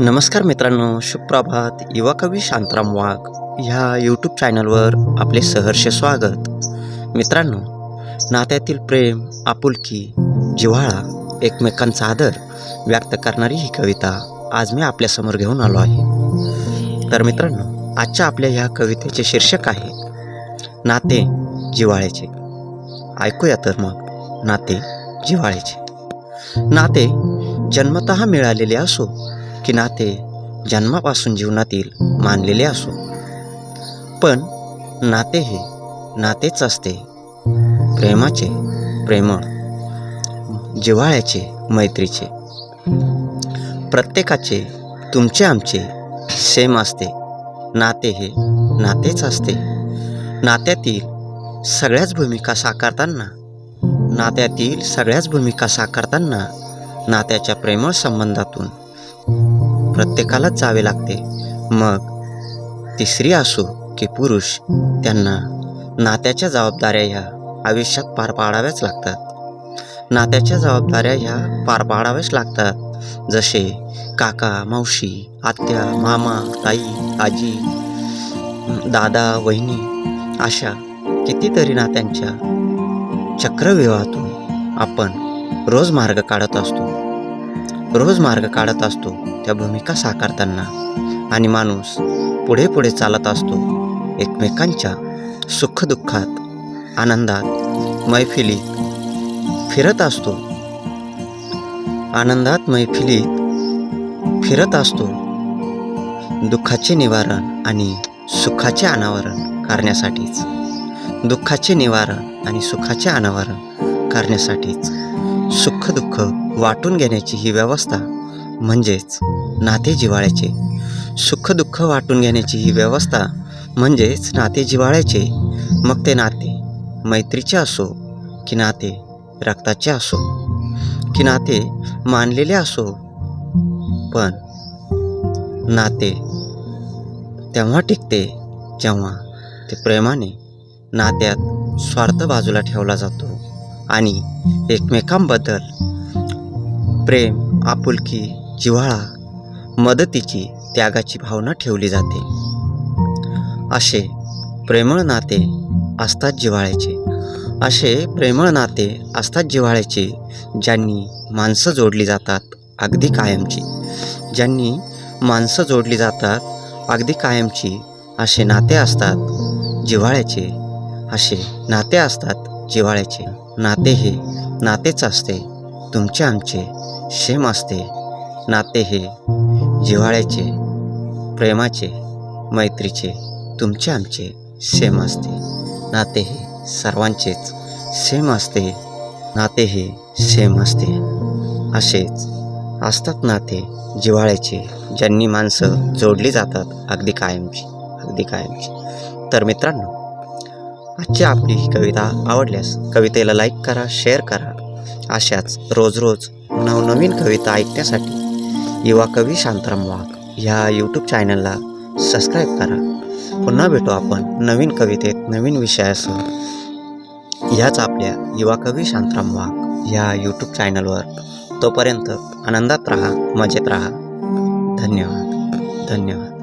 नमस्कार मित्रांनो सुप्रभात युवा कवी शांताराम वाघ ह्या यूट्यूब चॅनलवर आपले सहर्ष स्वागत. मित्रांनो नात्यातील प्रेम आपुलकी जिव्हाळा एकमेकांचा आदर व्यक्त करणारी ही कविता आज मी आपल्यासमोर घेऊन आलो आहे. तर मित्रांनो आजच्या आपल्या ह्या कवितेचे शीर्षक आहे नाते जिव्हाळ्याचे. ऐकूया तर मग नाते जिव्हाळ्याचे. नाते जन्मतः मिळालेले असो की नाते जन्मापासून जीवनातील मानलेले असो. पण नाते हे नातेच असते. प्रेमाचे प्रेमळ जिव्हाळ्याचे मैत्रीचे. प्रत्येकाचे तुमचे आमचे सेम असते. नाते हे नातेच असते. नात्यातील सगळ्याच भूमिका साकारताना नात्यातील सगळ्याच भूमिका साकारताना नात्याच्या प्रेमळ संबंधातून प्रत्येकालाच जावे लागते. मग ती स्त्री असो की पुरुष त्यांना नात्याच्या जबाबदाऱ्या ह्या आयुष्यात पार पाडाव्याच लागतात. नात्याच्या जबाबदाऱ्या ह्या पार पाडाव्याच लागतात. जसे काका मावशी आत्या मामा ताई आजी दादा वहिनी अशा कितीतरी नात्यांच्या चक्रव्यूहातून आपण रोज मार्ग काढत असतो. रोज मार्ग काढत असतो त्या भूमिका साकारताना. आणि माणूस पुढे पुढे चालत असतो एकमेकांच्या सुखदुःखात आनंदात मैफिलीत फिरत असतो. आनंदात मैफिलीत फिरत असतो. दुःखाचे निवारण आणि सुखाचे अनावरण करण्यासाठीच. दुःखाचे निवारण आणि सुखाचे अनावरण करण्यासाठीच. सुखदुःख वाटून घेण्याची ही व्यवस्था म्हणजेच नाते जिव्हाळ्याचे. सुखदुःख वाटून घेण्याची ही व्यवस्था म्हणजेच नाते जिव्हाळ्याचे. मग ते नाते मैत्रीचे असो की नाते रक्ताचे असो की नाते मानलेले असो. पण नाते तेव्हा टिकते जेव्हा ते प्रेमाने नात्यात स्वार्थ बाजूला ठेवला जातो. आणि एकमेकांबद्दल प्रेम आपुलकी जिव्हाळा मदतीची त्यागाची भावना ठेवली जाते. असे प्रेमळ नाते असतात जिव्हाळ्याचे. असे प्रेमळ नाते असतात जिव्हाळ्याचे ज्यांनी माणसं जोडली जातात अगदी कायमची. ज्यांनी माणसं जोडली जातात अगदी कायमची असे नाते असतात जिव्हाळ्याचे. असे नाते असतात जिव्हाळ्याचे नाते हे नातेच असते. तुमचे आमचे शेम असते. नाते हे जिव्हाळ्याचे प्रेमाचे मैत्रीचे तुमचे आमचे सेम असते. नाते हे सर्वांचेच सेम असते. नाते हे सेम असते. असेच असतात नाते जिव्हाळ्याचे ज्यांनी माणसं जोडली जातात अगदी कायमची अगदी कायमची. तर मित्रांनो आजची आपली ही कविता आवडल्यास कवितेला लाईक करा शेअर करा. अशाच रोज रोज नवनवीन कविता ऐकण्यासाठी युवा कवी शांताराम वाघ ह्या यूट्यूब चॅनलला सबस्क्राईब करा. पुन्हा भेटू आपण नवीन कवितेत नवीन विषयासह. ह्याच आपल्या युवा कवी शांताराम वाघ ह्या यूट्यूब चॅनलवर तोपर्यंत आनंदात राहा मजेत राहा. धन्यवाद धन्यवाद.